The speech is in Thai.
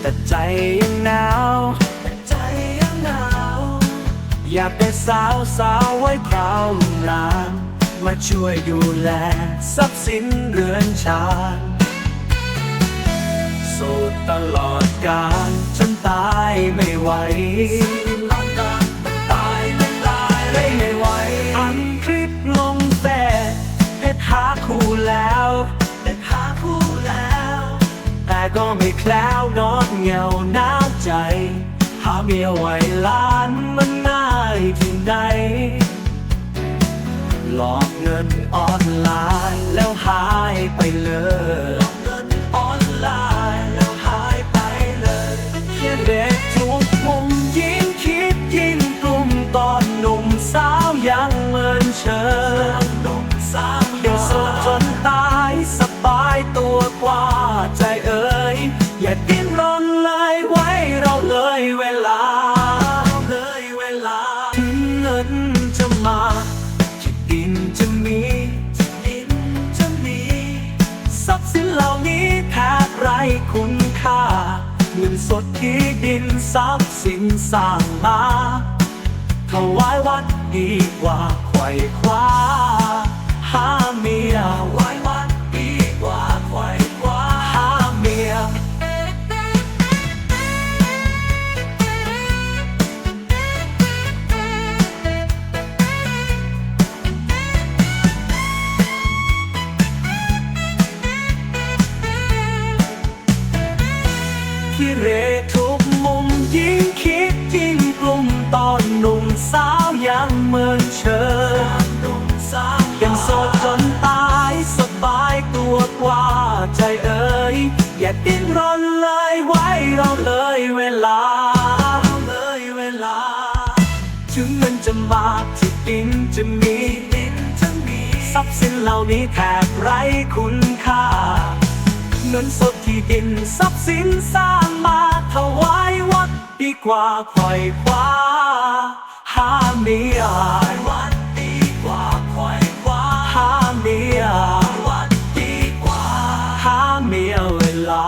แต่ใจยังหนาวแต่ใจยังหนาว อยากเป็นสาวสาวไว้คราวลุงลานมาช่วยดูแลทรัพย์สินเรือนชาญโสดตลอดกาลจนตายไม่ไหวตายไม่ตายไม่ไหวอันคลิปลงแฟซเพชรหาคู่แล้ว ก็ไม่แคล้วงอนเงาหนาวใจ หาเมียไว้ล้านมันง่ายที่ไหนหลอกเงินออนไลน์แล้วหายไปเลย อย่าดิ้นรนเลยไว้เราเลยเวลาเลยเวลาถึงเงินจะมาที่ดินจะมีที่ดินจะมีทรัพย์สินเหล่านี้แทบไรคุณค่า เงินสดที่ดินทรัพย์สินสร้างมาถวายวัดดีกว่าไขว่คว้า เรทุกมุมยิ่งคิดยิ่งกลุ่มตอนหนุ่มสาวยังเมือนเชยยังโสดจนตายสบายตัวกว่าใจเอ่ยอย่าดิ้นรนเลยไว้เราเลยเวลาเลยเวลา ถึงเงินจะมากที่ดินจะมีดินจะมีทรัพย์สินเหล่านี้แทบไร้คุณค่า เงินสดที่ดินทรัพย์สินสร้างมาถวายวัดดีกว่าคอยคว้าหาเมียวัดดีกว่าคอยคว้าหาเมียวัดดีกว่าหาเมียเวลา